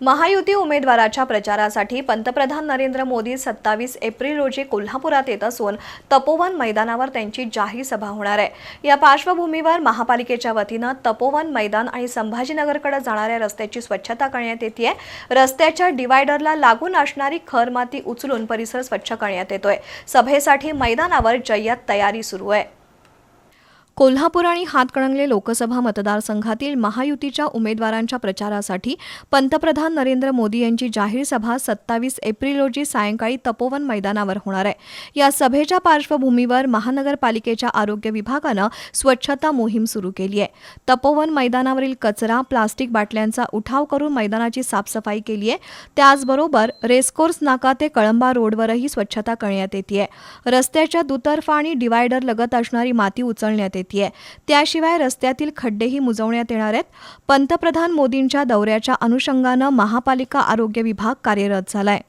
महायुती उमेदवाराच्या प्रचारासाठी पंतप्रधान नरेंद्र मोदी सत्तावीस एप्रिल रोजी कोल्हापुरात येत असून तपोवन मैदानावर त्यांची जाहीर सभा होणार आहे. या पार्श्वभूमीवर महापालिकेच्या वतीनं तपोवन मैदान आणि संभाजीनगरकडे जाणाऱ्या रस्त्याची स्वच्छता करण्यात येते आहे रस्त्याच्या डिवायडरला लागून असणारी खर माती उचलून परिसर स्वच्छ करण्यात येतोय. सभेसाठी मैदानावर जय्यत तयारी सुरू आहे. कोल्हापूर आणि हातकणंगले लोकसभा मतदारसंघातील महायुतीच्या उमेदवारांच्या प्रचारासाठी पंतप्रधान नरेंद्र मोदी यांची जाहीर सभा सत्तावीस एप्रिल रोजी सायंकाळी तपोवन मैदानावर होणार आहे. या सभेच्या पार्श्वभूमीवर महानगरपालिकेच्या आरोग्य विभागानं स्वच्छता मोहीम सुरू केली आहे. तपोवन मैदानावरील कचरा प्लास्टिक बाटल्यांचा उठाव करून मैदानाची साफसफाई केली आहे. त्याचबरोबर रेसकोर्स नाका ते कळंबा रोडवरही स्वच्छता करण्यात येते रस्त्याच्या दुतर्फा आणि डिवायडर लगत असणारी माती उचलण्यात येते येते त्याशिवाय रस्त्यातील खड्डेही मुजवण्यात येणार आहेत. पंतप्रधान मोदींच्या दौऱ्याच्या अनुषंगानं महापालिका आरोग्य विभाग कार्यरत झालाय.